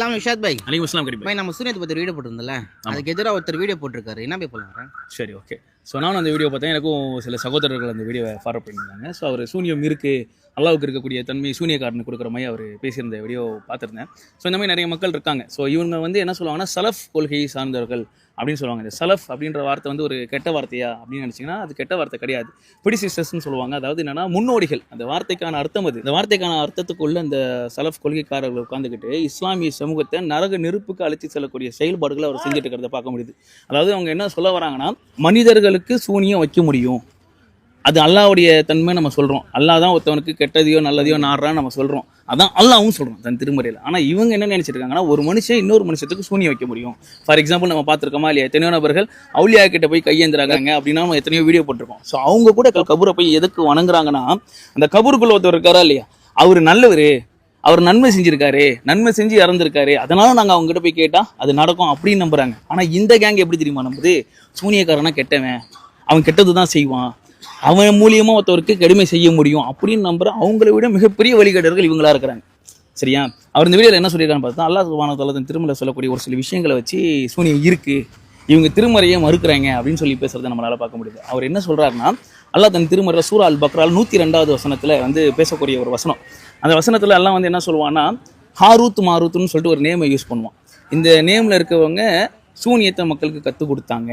அஸ்லாம் விஷாத் பாய். அலைக்கும் அஸ்லாம் கரீம் பாய் நம்ம சூரியத்தை பற்றி வீடியோ போட்டிருந்தல அதுக்கு எதிராக ஒருத்தர் வீடியோ போட்டிருக்காரு. என்ன போய் போலாம் சரி ஓகே ஸோ நானும் அந்த வீடியோ பார்த்தேன். எனக்கும் சில சகோதரர்கள் அந்த வீடியோவை ஃபார்வர்ட் பண்ணியிருந்தாங்க. ஸோ அவர் சூனியம் இருக்குது அல்லாவுக்கு இருக்கக்கூடிய தன்மை சூனியக்காரனுக்கு கொடுக்குற மாதிரி அவர் பேசியிருந்த வீடியோ பார்த்துருந்தேன். ஸோ இந்த மாதிரி நிறைய மக்கள் இருக்காங்க. ஸோ இவங்க வந்து என்ன சொல்லுவாங்கன்னா சலஃப் கொள்கையை சார்ந்தவர்கள் அப்படின்னு சொல்லுவாங்க. இந்த சலஃப் அப்படின்ற வார்த்தை வந்து ஒரு கெட்ட வார்த்தையா அப்படின்னு நினச்சிங்கன்னா அது கெட்ட வார்த்தை கிடையாது. பிடிசிஸ்டர்ஸ்னு சொல்லுவாங்க. அதாவது என்னன்னா முன்னோடிகள். அந்த வார்த்தைக்கான அர்த்தம் அது. இந்த வார்த்தைக்கான அர்த்தத்துக்குள்ள அந்த சலஃப் கொள்கைக்காரர்கள் உட்காந்துக்கிட்டு இஸ்லாமிய சமூகத்தை நரக நெருப்புக்கு அழைச்சி செல்லக்கூடிய செயல்பாடுகளை அவர் செஞ்சுட்டு இருக்கிறத பார்க்க முடியுது. அதாவது அவங்க என்ன சொல்ல வராங்கன்னா மனிதர்களுக்கு சூனியம் வைக்க முடியும். அது அல்லாவுடைய தன்மை நம்ம சொல்கிறோம் அல்லாஹ் தான் ஒருத்தவனுக்கு கெட்டதையோ நல்லதையோ நாடுறான்னு நம்ம சொல்கிறோம் அதான் அல்லாவும் சொல்கிறோம் தன் திருமறையில். ஆனால் இவங்க என்ன நினச்சிருக்காங்கன்னா ஒரு மனுஷன் இன்னொரு மனுஷத்துக்கு சூனியம் வைக்க முடியும். ஃபார் எக்ஸாம்பிள் நம்ம பார்த்துருக்கோமா இல்லையா? எத்தனையோ நபர்கள் அவுளியா கிட்ட போய் கையேந்துறாங்க அப்படின்னா நம்ம எத்தனையோ வீடியோ போட்டிருக்கோம். ஸோ அவங்க கூட கபூரை போய் எதுக்கு வணங்குறாங்கன்னா அந்த கபூருக்குள்ள ஒருத்தர் இருக்காரா இல்லையா? அவர் நல்லவர். அவர் நன்மை செஞ்சிருக்காரு. நன்மை செஞ்சு இறந்துருக்காரு. அதனால நாங்கள் அவங்ககிட்ட போய் கேட்டால் அது நடக்கும் அப்படின்னு நம்புறாங்க. ஆனால் இந்த கேங் எப்படி தெரியுமா நம்புது? சூனியக்காரனா கெட்டவன். அவன் கெட்டது தான் செய்வான். அவன் மூலியமாக ஒருத்தவருக்கு கடுமை செய்ய முடியும் அப்படின்னு நம்புற அவங்களை விட மிகப்பெரிய வழிகாட்டர்கள் இவங்களா இருக்கிறாங்க. சரியா? அவர் இந்த வீடியோவில் என்ன சொல்லியிருக்கான்னு பார்த்தா அல்லாஹ் சுபான தலத்தின் திருமலை சொல்லக்கூடிய ஒரு சில விஷயங்களை வச்சு சூனியம் இருக்கு. இவங்க திருமறையை மறுக்கிறாங்க அப்படின்னு சொல்லி பேசுறதை நம்மளால பார்க்க முடியுது. அவர் என்ன சொல்றாருன்னா அல்லாஹ் தன் திருமறையில் சூரா அல் பக்ரால் நூற்றி ரெண்டாவது வசனத்தில் வந்து பேசக்கூடிய ஒரு வசனம். அந்த வசனத்தில் எல்லாம் வந்து என்ன சொல்லுவான்னா ஹாரூத் மாரூத்துன்னு சொல்லிட்டு ஒரு நேமை யூஸ் பண்ணுவான். இந்த நேமில் இருக்கிறவங்க சூனியத்தை மக்களுக்கு கற்றுக் கொடுத்தாங்க.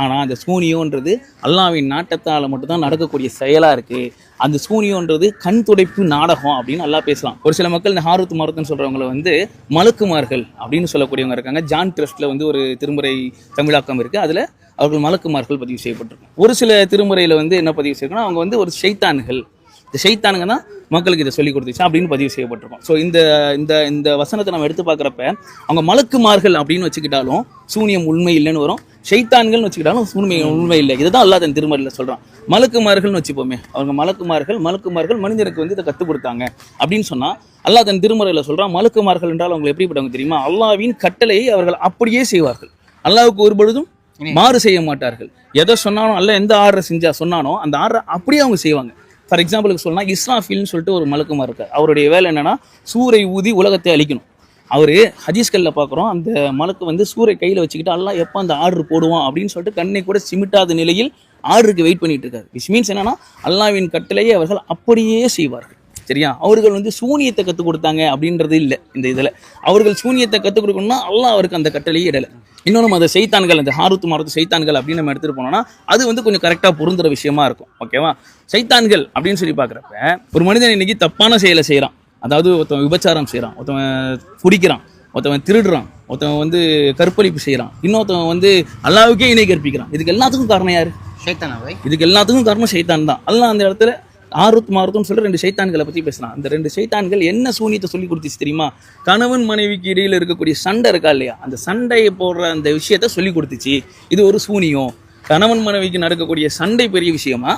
ஆனால் அந்த சூனியோன்றது அல்லாவின் நாட்டத்தால் மட்டும்தான் நடக்கக்கூடிய செயலாக இருக்குது அந்த சூனியோன்றது கண் துடைப்பு நாடகம் அப்படின்னு நல்லா பேசலாம் ஒரு சில மக்கள் இந்த ஹாரூத் மாரூத்னு சொல்கிறவங்கள வந்து மலக்குமார்கள் அப்படின்னு சொல்லக்கூடியவங்க இருக்காங்க. ஜான் ட்ரஸ்ட்டில் வந்து ஒரு திருமுறை தமிழாக்கம் இருக்குது அதில் அவர்கள் மலக்குமார்கள் பதிவு செய்யப்பட்டிருக்கும் ஒரு சில திருமுறையில் வந்து என்ன பதிவு செய்யணும்னா அவங்க வந்து ஒரு ஷைத்தான்கள். இந்த ஷைத்தானுங்க தான் மக்களுக்கு இதை சொல்லி கொடுத்துச்சு அப்படின்னு பதிவு செய்யப்பட்டிருக்கும். ஸோ இந்த இந்த இந்த வசனத்தை நம்ம எடுத்து பார்க்குறப்ப அவங்க மலக்குமார்கள் அப்படின்னு வச்சுக்கிட்டாலும் சூனியம் உண்மை இல்லைன்னு வரும். ஷைத்தான்கள்னு வச்சுக்கிட்டாலும் சூனிமை உண்மை இல்லை. இதுதான் அல்லாஹ் தன் திருமறையில் சொல்கிறான் மலக்குமார்கள்னு வச்சுப்போமே. அவங்க மலக்குமார்கள் மலக்குமார்கள் மனிதனுக்கு வந்து இதை கற்றுக் கொடுத்தாங்க அப்படின்னு சொன்னால் அல்லாஹ் தன் திருமறையில் சொல்கிறான் மலக்குமார்கள் என்றால் அவங்க எப்படிப்பட்டவங்க தெரியுமா? அல்லாவின் கட்டளையை அவர்கள் அப்படியே செய்வார்கள். அல்லாஹ்வுக்கு ஒரு பொழுதும் மாறு செய்ய மாட்டார்கள். எதை சொன்னாலும் அல்ல எந்த ஆர்டரை செஞ்சா சொன்னானோ அந்த ஆர்டரை அப்படியே அவங்க செய்வாங்க. ஃபார் எக்ஸாம்பிளுக்கு சொல்லலாம் இஸ்ராஃபில்னு சொல்லிட்டு ஒரு மலக்குமார் இருக்கார். அவருடைய வேலை என்னன்னா சூறை ஊதி உலகத்தை அழிக்கணும். அவர் ஹதீஸ்கல்ல பார்க்குறோம் அந்த மலக்கு வந்து சூரை கையில் வச்சுக்கிட்டு அல்லாஹ் எப்போ அந்த ஆர்டர் போடுவான் அப்படின்னு சொல்லிட்டு கண்ணை கூட சிமிட்டாத நிலையில் ஆர்டருக்கு வெயிட் பண்ணிட்டு இருக்காரு. விச் மீன்ஸ் என்னன்னா அல்லாவின் கட்டளையை அவர்கள் அப்படியே செய்வார்கள். சரியா? அவர்கள் வந்து சூனியத்தை கற்றுக் கொடுத்தாங்க அப்படின்றது இல்லை இந்த இதில். அவர்கள் சூனியத்தை கற்றுக் கொடுக்கணும்னா அல்லாஹ் அவருக்கு அந்த கட்டளையே இடலை. இன்னொன்று அந்த சைத்தான்கள் அந்த ஹாருத்து மாரத்து சைத்தான்கள் அப்படின்னு நம்ம எடுத்துகிட்டு போனோம்னா அது வந்து கொஞ்சம் கரெக்டாக பொருந்துற விஷயமா இருக்கும். ஓகேவா சைத்தான்கள் அப்படின்னு சொல்லி பார்க்குறப்ப ஒரு மனிதன் இன்னைக்கு தப்பான செயலை செய்கிறான் அதாவது ஒருத்தன் விபச்சாரம் செய்கிறான் ஒருத்தவன் குடிக்கிறான் ஒருத்தவன் திருடுறான் ஒருத்தவன் வந்து கற்பழிப்பு செய்கிறான் இன்னொருத்தவன் வந்து அல்லாவுக்கே இணை கற்பிக்கிறான். இதுக்கு எல்லாத்துக்கும் காரணம் யாரு? ஷைத்தானா பாய்? இதுக்கு எல்லாத்துக்கும் காரணம் சைத்தான் தான். அல்லாஹ் அந்த இடத்துல ஆருத் மாருத்தும் சொல்லி ரெண்டு சைத்தான்களை பற்றி பேசலாம் அந்த ரெண்டு சைத்தான்கள் என்ன சூனியத்தை சொல்லி கொடுத்துச்சு தெரியுமா? கணவன் மனைவிக்கு இடையில இருக்கக்கூடிய சண்டை இருக்கா இல்லையா? அந்த சண்டையை போடுற அந்த விஷயத்த சொல்லி கொடுத்துச்சு. இது ஒரு சூனியம் கணவன் மனைவிக்கு நடக்கக்கூடிய சண்டை பெரிய விஷயமா?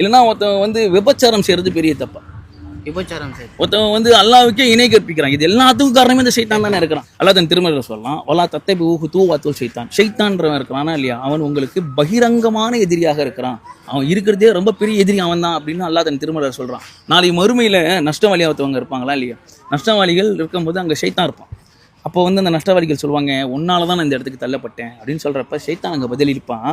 இல்லைன்னா ஒருத்தன் வந்து விபச்சாரம் செய்யறது பெரிய தப்பா? விபச்சாரம் ஒருத்தவன் வந்து அல்லாவுக்கே இணை கற்பிக்கிறான். இது எல்லாத்துக்கும் காரணமே இந்த சைத்தான் தானே இருக்கிறான். அல்லா தன் திருமலை சொல்லலாம் ஒலா தத்தை ஊகு தூவாத்தூல் சைத்தான். சைத்தான்றவன் இருக்கிறானா இல்லையா? அவன் உங்களுக்கு பகிரங்கமான எதிரியாக இருக்கிறான். அவன் இருக்கிறதே ரொம்ப பெரிய எதிரி அவன் தான் அப்படின்னு அல்லாஹ் தன் திருமறையில் சொல்கிறான் நாளைக்கு மறுமையில் நஷ்டவாளியா ஒருத்தவங்க இருப்பாங்களா இல்லையா? நஷ்டவாளிகள் இருக்கும்போது அங்கே சைத்தான் இருப்பான். அப்போ வந்து அந்த நஷ்டவாதிகள் சொல்லுவாங்க உன்னால தான் நான் இந்த இடத்துக்கு தள்ளப்பட்டேன். அப்படின்னு சொல்கிறப்ப சைத்தான் அங்கே பதிலளிப்பான்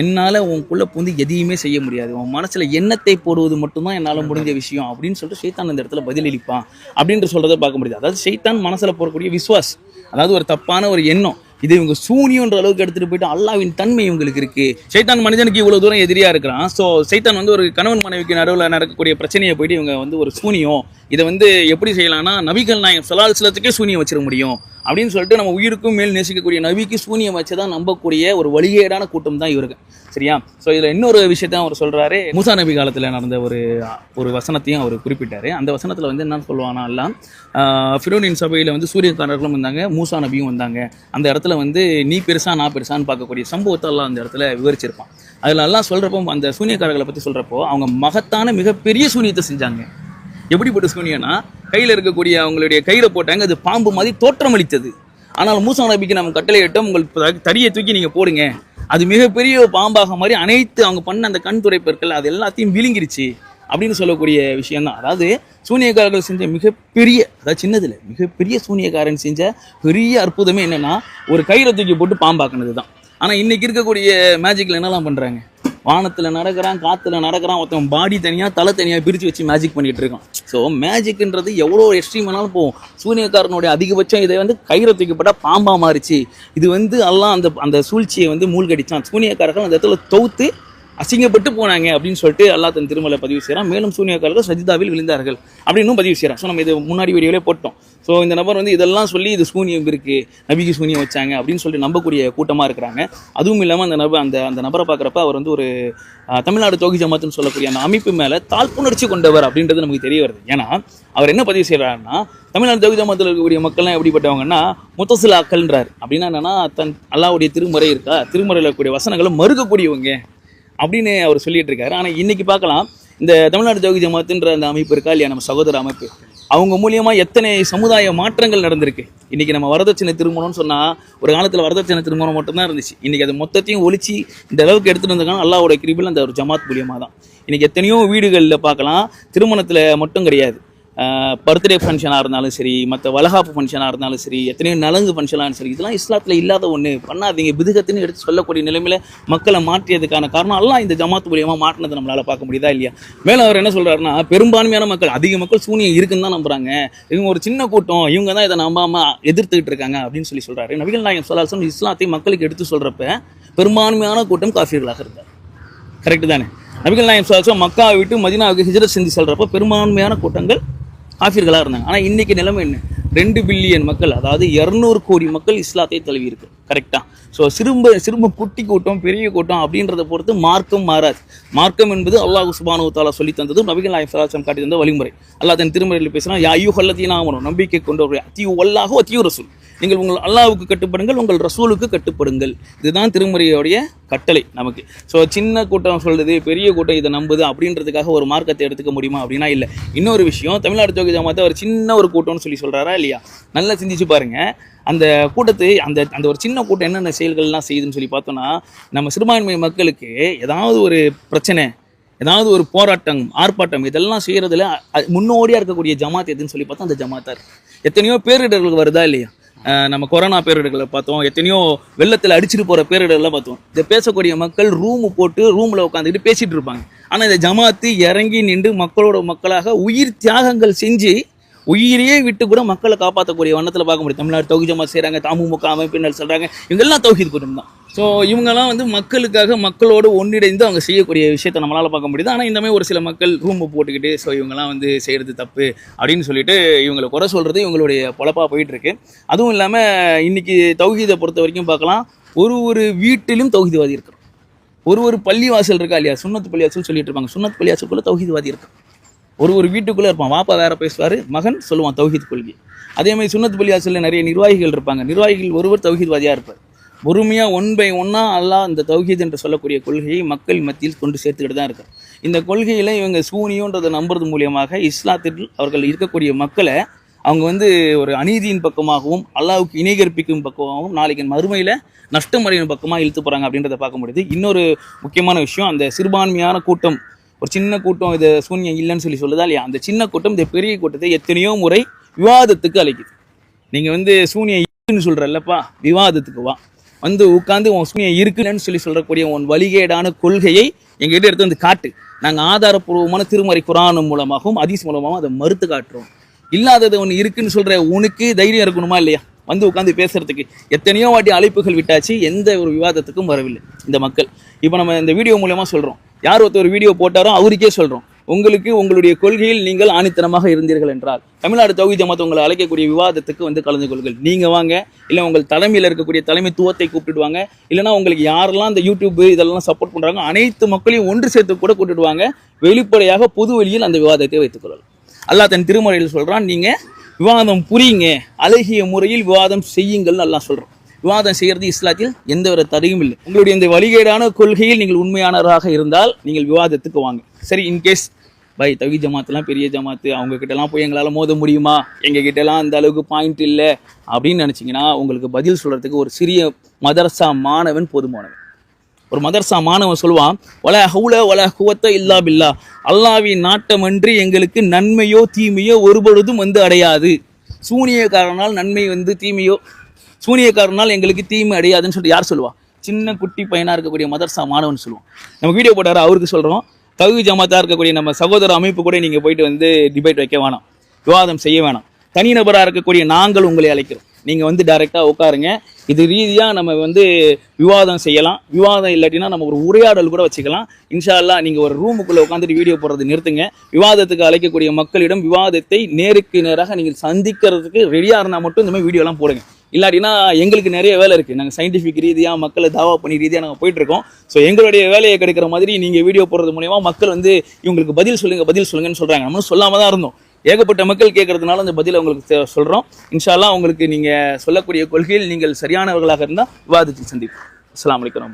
என்னால் உனக்குள்ளே புந்து எதையுமே செய்ய முடியாது. உன் மனசில் எண்ணத்தை போடுவது மட்டும்தான் என்னால் முடிஞ்ச விஷயம். அப்படின்னு சொல்லிட்டு சைத்தான் அந்த இடத்துல பதிலளிப்பான் அப்படின்ட்டு சொல்கிறத பார்க்க முடியாது. அதாவது சைத்தான் மனசில் போடக்கூடிய விஸ்வாஸ் அதாவது ஒரு தப்பான ஒரு எண்ணம் இது இவங்க சூனியன்ற அளவுக்கு எடுத்துட்டு போயிட்டு அல்லாவின் தன்மை இவங்களுக்கு இருக்கு. சைத்தான் மனிதனுக்கு இவ்வளவு தூரம் எதிரியா இருக்கிறான். ஸோ சைத்தான் வந்து ஒரு கணவன் மனைவிக்கு நடுவில் நடக்கக்கூடிய பிரச்சனையை போயிட்டு இவங்க வந்து ஒரு சூனியம். இதை வந்து எப்படி செய்யலாம்னா நபிகள் நாயகம் சலால் சிலத்துக்கே சூனியம் வச்சிட முடியும். அப்படின்னு சொல்லிட்டு நம்ம உயிருக்கும் மேல் நேசிக்கக்கூடிய நபிக்கு சூனியம் வச்சு தான் நம்பக்கூடிய ஒரு வழிகேடான கூட்டம் தான் இவருக்கு. சரியா? ஸோ இதில் இன்னொரு விஷயத்தையும் அவர் சொல்கிறாரு மூசா நபி காலத்தில் நடந்த ஒரு ஒரு வசனத்தையும் அவர் குறிப்பிட்டார். அந்த வசனத்தில் வந்து என்ன சொல்லுவாங்கன்னா எல்லாம் ஃபிரோனின் சபையில் வந்து சூரியக்காரர்களும் வந்தாங்க மூசா நபியும் வந்தாங்க. அந்த இடத்துல வந்து நீ பெருசா நான் பெருசான்னு பார்க்கக்கூடிய சம்பவத்தெல்லாம் அந்த இடத்துல விவரிச்சிருப்பான். அதில் எல்லாம் சொல்கிறப்போ அந்த சூனியக்காரர்களை பற்றி சொல்கிறப்போ அவங்க மகத்தான மிகப்பெரிய சூனியத்தை செஞ்சாங்க. எப்படிப்பட்ட சூனியம்னா கையில் இருக்கக்கூடிய அவங்களுடைய கயிறை போட்டாங்க அது பாம்பு மாதிரி தோற்றமளித்தது. ஆனால் மூசா நபிக்கு நம்ம கட்டளையிட்டோம் உங்கள் தடியை தூக்கி நீங்கள் போடுங்க. அது மிகப்பெரிய பாம்பாக மாதிரி அனைத்து அவங்க பண்ண அந்த கண் துடைப்பு இருக்குல்ல அது எல்லாத்தையும் விழுங்கிருச்சு அப்படின்னு சொல்லக்கூடிய விஷயம் தான் அதாவது சூனியக்காரர்கள் செஞ்ச மிகப்பெரிய அதாவது சின்னதில் மிகப்பெரிய சூனியக்காரன் செஞ்ச பெரிய அற்புதமே என்னென்னா ஒரு கயிறை தூக்கி போட்டு பாம்பாக்குனது தான் ஆனால் இன்றைக்கி இருக்கக்கூடிய மேஜிக்கில் என்னெல்லாம் பண்ணுறாங்க வானத்தில் நடக்கிறான் காற்றுல நடக்கிறான் ஒருத்தன் பாடி தனியாக தலை தனியாக பிரித்து வச்சு மேஜிக் பண்ணிகிட்டு இருக்கான். ஸோ மேஜிக்ன்றது எவ்வளோ எக்ஸ்ட்ரீம் வேணாலும் போகும். சூரியக்காரனுடைய அதிகபட்சம் இதை வந்து கயிறை தூக்கப்பட்டா பாம்பா மாறிச்சு. இது வந்து எல்லாம் அந்த அந்த சூழ்ச்சியை வந்து மூழ்கடிச்சான். சூனியக்காரர்கள் அந்த இடத்துல தொகுத்து அசிங்கப்பட்டு போனாங்க அப்படின்னு சொல்லிட்டு அல்லாஹ் தன் திருமலை பதிவு செய்கிறான் மேலும் சூனியக்காரர்கள் சஜிதாவில் விழுந்தார்கள் அப்படின்னு பதிவு செய்கிறான் ஸோ நம்ம இது முன்னாடி வீடியோவிலே போட்டோம். ஸோ இந்த நபர் வந்து இதெல்லாம் சொல்லி இது சூனியம் இருக்குது நபிக்கு சூனியம் வச்சாங்க அப்படின்னு சொல்லிட்டு நம்பக்கூடிய கூட்டமாக இருக்கிறாங்க. அதுவும் இல்லாமல் அந்த நபர் அந்த அந்த நபரை பார்க்குறப்ப அவர் வந்து ஒரு தமிழ்நாடு தோகி ஜமாத்துன்னு சொல்லக்கூடிய அந்த அமைப்பு மேலே தாழ்ப்புணர்ச்சி கொண்டவர் அப்படின்றது நமக்கு தெரிய வருது. ஏன்னா அவர் என்ன பதிவு செய்கிறாருன்னா தமிழ்நாடு தொகுதி ஜமாத்தில் இருக்கக்கூடிய மக்கள்லாம் எப்படிப்பட்டவங்கன்னா முத்தசிலாக்கள்ன்றார். அப்படின்னா என்னென்னா தன் அல்லாவுடைய திருமுறை இருக்கா? திருமுறையில் இருக்கக்கூடிய வசனங்களை மறுக்கக்கூடியவங்க. அப்படின்னு அவர் சொல்லிட்டு இருக்காரு ஆனால் இன்னைக்கு பார்க்கலாம் இந்த தமிழ்நாடு ஜோதி ஜமாத்துன்ற அந்த அமைப்பு இருக்கா இல்லையா? நம்ம சகோதர அமைப்பு. அவங்க மூலியமாக எத்தனை சமுதாய மாற்றங்கள் நடந்திருக்கு? இன்றைக்கி நம்ம வரதட்சணை திருமணம்னு சொன்னால் ஒரு காலத்தில் வரதட்சணை திருமணம் மட்டும்தான் இருந்துச்சு. இன்றைக்கி அது மொத்தத்தையும் ஒழிச்சு இந்த அளவுக்கு எடுத்துகிட்டு வந்திருக்காங்க அல்லாவோட கிரிபில் அந்த ஒரு ஜமாத் மூலியமாக தான் இன்றைக்கி எத்தனையோ வீடுகளில் பார்க்கலாம் திருமணத்தில் மட்டும் கிடையாது. பர்த்டே ஃபங்க்ஷனாக இருந்தாலும் சரி மற்ற வளகாப்பு ஃபங்க்ஷனாக இருந்தாலும் சரி எத்தனையோ நலங்கு ஃபங்க்ஷனாக சரி இதெல்லாம் இஸ்லாத்தில் இல்லாத ஒன்று பண்ணாதீங்க. பிதுகத்துன்னு எடுத்து சொல்லக்கூடிய நிலைமையில மக்களை மாற்றியதுக்கான காரணம் எல்லாம் இந்த ஜமாத் மூலியமாக மாற்றினது நம்மளால் பார்க்க முடியுதா இல்லையா? மேலே அவர் என்ன சொல்கிறாருன்னா பெரும்பான்மையான மக்கள் அதிக மக்கள் சூனியம் இருக்குன்னு தான் நம்புறாங்க. இவங்க ஒரு சின்ன கூட்டம் இவங்க தான் இதை நம்பாம எதிர்த்துக்கிட்டு இருக்காங்க அப்படின்னு சொல்லி சொல்கிறாரு நபிகள் நாயகம் சொல்லாசன் இஸ்லாத்தை மக்களுக்கு எடுத்து சொல்கிறப்ப பெரும்பான்மையான கூட்டம் காஃபிர்களாக இருந்தார் கரெக்டு தானே? நபிகள் நாயம் சுவாசம் மக்காவை விட்டு மதினாவுக்கு ஹிஜரத் செஞ்சு செல்கிறப்ப பெரும்பான்மையான கூட்டங்கள் காஃபிர்களாக இருந்தாங்க. ஆனால் இன்றைக்கி நிலைமை என்ன? ரெண்டு பில்லியன் மக்கள் அதாவது இரநூறு கோடி மக்கள் இஸ்லாத்தை தழுவி இருக்கு. கரெக்டாக ஸோ சிறும்ப சிறும்ப குட்டி கூட்டம் பெரிய கூட்டம் அப்படின்றத பொறுத்து மார்க்கம் மாறாது. மார்க்கம் என்பது அல்லாஹ் சுபானு தாலா சொல்லி தந்ததும் நபிகள் நாயம் காட்டி தந்த வழிமுறை. அல்லாஹ் தன் திருமறையில் பேசினா யாயு ஹல்லத்தீனா ஆகணும் நம்பிக்கை கொண்டவர்கள் அத்தியு அல்லாஹோ அத்தியு ரசூல். நீங்கள் உங்கள் அல்லாவுக்கு கட்டுப்படுங்கள் உங்கள் ரசூலுக்கு கட்டுப்படுங்கள். இதுதான் திருமுறையோடைய கட்டளை நமக்கு. ஸோ சின்ன கூட்டம் சொல்கிறது பெரிய கூட்டம் இதை நம்புது அப்படின்றதுக்காக ஒரு மார்க்கத்தை எடுத்துக்க முடியுமா அப்படின்னா இல்லை. இன்னொரு விஷயம் தமிழ்நாடு தொகுதி ஜமாத்தை ஒரு சின்ன ஒரு கூட்டம்னு சொல்லி சொல்கிறாரா இல்லையா? நல்லா சிந்திச்சு பாருங்கள் அந்த கூட்டத்தை அந்த அந்த ஒரு சின்ன கூட்டம் என்னென்ன செயல்கள்லாம் செய்யுதுன்னு சொல்லி பார்த்தோன்னா நம்ம சிறுபான்மை மக்களுக்கு ஏதாவது ஒரு பிரச்சனை ஏதாவது ஒரு போராட்டம் ஆர்ப்பாட்டம் இதெல்லாம் செய்கிறதுல முன்னோடியாக இருக்கக்கூடிய ஜமாத் எதுன்னு சொல்லி பார்த்தா அந்த ஜமாத்தார். எத்தனையோ பேரிடர்கள் வருதா இல்லையா? நம்ம கொரோனா பேரிடர்களை பார்த்தோம். எத்தனையோ வெள்ளத்தில் அடிச்சுட்டு போகிற பேரிடர்லாம் பார்த்தோம். இதை பேசக்கூடிய மக்கள் ரூமு போட்டு ரூமில் உட்காந்துக்கிட்டு பேசிகிட்டு இருப்பாங்க. ஆனால் இந்த ஜமாத்து இறங்கி நின்று மக்களோட மக்களாக உயிர் தியாகங்கள் செஞ்சு உயிரையே விட்டு கூட மக்களை காப்பாற்றக்கூடிய வண்ணத்தில் பார்க்க முடியும். தமிழ்நாடு தொகுதி ஜமாத் செய்கிறாங்க தாமுமுக அமைப்பினர் சொல்கிறாங்க இவங்கெல்லாம் தௌஹீத் குடும்பம் தான். ஸோ இவங்கெல்லாம் வந்து மக்களுக்காக மக்களோடு ஒன்றிணைந்து அவங்க செய்யக்கூடிய விஷயத்தை நம்மளால் பார்க்க முடியுது. ஆனால் இந்த மாதிரி ஒரு சில மக்கள் ரூம்பு போட்டுக்கிட்டு ஸோ இவங்கெல்லாம் வந்து செய்கிறது தப்பு அப்படின்னு சொல்லிட்டு இவங்களை குறை சொல்கிறது இவங்களுடைய பொழப்பாக போயிட்டுருக்கு. அதுவும் இல்லாமல் இன்றைக்கி தௌஹீதை பொறுத்த வரைக்கும் பார்க்கலாம் ஒரு ஒரு வீட்டிலும் தௌஹீதவாதி இருக்கிறோம் ஒரு ஒரு பள்ளிவாசல் இருக்கா இல்லையா? சுண்ணத்து பள்ளிவாசல் சொல்லிட்டு இருப்பாங்க. சுன்னத் பள்ளிவாசலுக்குள்ள தௌஹீத்வாதி இருக்கும். ஒரு ஒரு வீட்டுக்குள்ளே இருப்பான். வாப்பா வேற பேசுவார் மகன் சொல்லுவான் தௌஹீத் கொள்கை அதே மாதிரி சுன்னத் பள்ளிவாசலில் நிறைய நிர்வாகிகள் இருப்பாங்க. நிர்வாகிகள் ஒருவர் தௌஹீத்வாதியாக இருப்பார். பொறுமையாக ஒன் பை ஒன்னாக அல்லாஹ் அந்த தௌஹீத் என்று சொல்லக்கூடிய கொள்கையை மக்கள் மத்தியில் கொண்டு சேர்த்துக்கிட்டு தான் இருக்கார். இந்த கொள்கையில் இவங்க சூனியோன்றதை நம்புறது மூலியமாக இஸ்லாத்தில் அவர்கள் இருக்கக்கூடிய மக்களை அவங்க வந்து ஒரு அநீதியின் பக்கமாகவும் அல்லாவுக்கு இணை கற்பிக்கும் பக்கமாகவும் நாளைக்கு மறுமையில் நஷ்டமடையும் பக்கமாக இழுத்து போகிறாங்க அப்படின்றத பார்க்க முடியுது. இன்னொரு முக்கியமான விஷயம் அந்த சிறுபான்மையான கூட்டம். ஒரு சின்ன கூட்டம் இது சூன்யம் இல்லைன்னு சொல்லி சொல்லுதா இல்லையா? அந்த சின்ன கூட்டம் இந்த பெரிய கூட்டத்தை எத்தனையோ முறை விவாதத்துக்கு அழைக்குது. நீங்கள் வந்து சூன்யம் இருக்குன்னு சொல்கிறல்லப்பா விவாதத்துக்கு வா. வந்து உட்காந்து உன் சூனியம் இருக்குன்னு சொல்லி சொல்லக்கூடிய உன் வழிகேடான கொள்கையை எங்ககிட்ட எடுத்து வந்து காட்டு. நாங்கள் ஆதாரப்பூர்வமான திருமறை குரான் மூலமாகவும் அதீஸ் மூலமாகவும் அதை மறுத்து காட்டுறோம். இல்லாதது ஒன்று இருக்குன்னு சொல்கிற உனக்கு தைரியம் இருக்கணுமா இல்லையா? வந்து உட்காந்து பேசுறதுக்கு. எத்தனையோ வாட்டி அழைப்புகள் விட்டாச்சு எந்த ஒரு விவாதத்துக்கும் வரவில்லை இந்த மக்கள். இப்போ நம்ம இந்த வீடியோ மூலயமா சொல்கிறோம் யார் ஒருத்தர் ஒரு வீடியோ போட்டாரோ அவருக்கே சொல்கிறோம் உங்களுக்கு உங்களுடைய கொள்கையில் நீங்கள் ஆணித்தனமாக இருந்தீர்கள் என்றால் தமிழ்நாடு தொகுதி ஜமாத் உங்களை அழைக்கக்கூடிய விவாதத்துக்கு வந்து கலந்து கொள்ளுங்கள். நீங்க வாங்க இல்லை உங்கள் தலைமையில் இருக்கக்கூடிய தலைமைத்துவத்தை கூப்பிட்டுடுவாங்க இல்லைன்னா உங்களுக்கு யாரெல்லாம் இந்த யூடியூப் இதெல்லாம் சப்போர்ட் பண்றாங்க அனைத்து மக்களையும் ஒன்று சேர்த்து கூட கூப்பிட்டுடுவாங்க வெளிப்படையாக பொது வழியில் அந்த விவாதத்தை வைத்துக் கொள்ளலாம். அல்லாஹ் தன் திருமறையில் சொல்றான் நீங்க விவாதம் புரியுங்க அழகிய முறையில் விவாதம் செய்யுங்கள் எல்லாம் சொல்கிறோம் விவாதம் செய்யறது இஸ்லாத்தில் எந்த ஒரு தடையும் இல்லை. உங்களுடைய இந்த வழிகேடான கொள்கையில் நீங்கள் உண்மையானவராக இருந்தால் நீங்கள் விவாதத்துக்கு வாங்க. சரி இன்கேஸ் பை தவி ஜமாத்துலாம் பெரிய ஜமாத்து அவங்க கிட்டலாம் போய் எங்களால் மோத முடியுமா? எங்க கிட்டலாம் அந்த அளவுக்கு பாயிண்ட் இல்லை அப்படின்னு நினச்சிங்கன்னா உங்களுக்கு பதில் சொல்றதுக்கு ஒரு சிறிய மதரசா மாணவன் போதுமானவன். ஒரு மதர்சா மாணவன் சொல்லுவான் ஒல ஹவுல ஒல குவத்த இல்லா பில்லா. அல்லாவின் நாட்டமன்றி எங்களுக்கு நன்மையோ தீமையோ ஒருபொழுதும் வந்து அடையாது. சூனியக்காரனால் நன்மை வந்து தீமையோ சூனியக்காரனால் எங்களுக்கு தீமை அடையாதுன்னு சொல்லிட்டு யார் சொல்லுவா? சின்ன குட்டி பையனாக இருக்கக்கூடிய மதர்சா மாணவன் சொல்லுவோம் நம்ம வீடியோ போட்டார் அவருக்கு சொல்கிறோம் தகுதி ஜமாத்தாக இருக்கக்கூடிய நம்ம சகோதர அமைப்பு கூட நீங்கள் போயிட்டு வந்து டிபேட் வைக்க வேணாம். விவாதம் செய்ய வேணாம். தனிநபராக இருக்கக்கூடிய நாங்கள் உங்களை அழைக்கிறோம். நீங்கள் வந்து டைரெக்டாக உட்காருங்க. இது ரீதியாக நம்ம வந்து விவாதம் செய்யலாம். விவாதம் இல்லாட்டினா நம்ம ஒரு உரையாடல் கூட வச்சுக்கலாம். இன்ஷால்லா நீங்கள் ஒரு ரூமுக்குள்ளே உட்காந்துட்டு வீடியோ போடுறது நிறுத்துங்க. விவாதத்துக்கு அழைக்கக்கூடிய மக்களிடம் விவாதத்தை நேருக்கு நேராக நீங்கள் சந்திக்கிறதுக்கு ரெடியாக இருந்தால் மட்டும் இந்த மாதிரி வீடியோலாம் போடுங்க. இல்லாட்டினா எங்களுக்கு நிறைய வேலை இருக்குது நாங்கள் சயின்டிஃபிக் ரீதியாக மக்களை தாவா பண்ணி ரீதியாக நாங்கள் போயிட்டுருக்கோம். ஸோ எங்களுடைய வேலையை கிடைக்கிற மாதிரி நீங்கள் வீடியோ போடுறது மூலயமா மக்கள் வந்து இவங்களுக்கு பதில் சொல்லுங்கள் பதில் சொல்லுங்கன்னு சொல்கிறாங்க நம்மளும் சொல்லாமல் தான் இருந்தோம். ஏகப்பட்ட மக்கள் கேட்கறதுனால அந்த பதிலை உங்களுக்கு சொல்கிறோம் இன்ஷால்லாம் உங்களுக்கு நீங்கள் சொல்லக்கூடிய கொள்கையில் நீங்கள் சரியானவர்களாக இருந்தால் விவாதத்தில் சந்திப்போம். அஸ்லாம் வலைக்கம்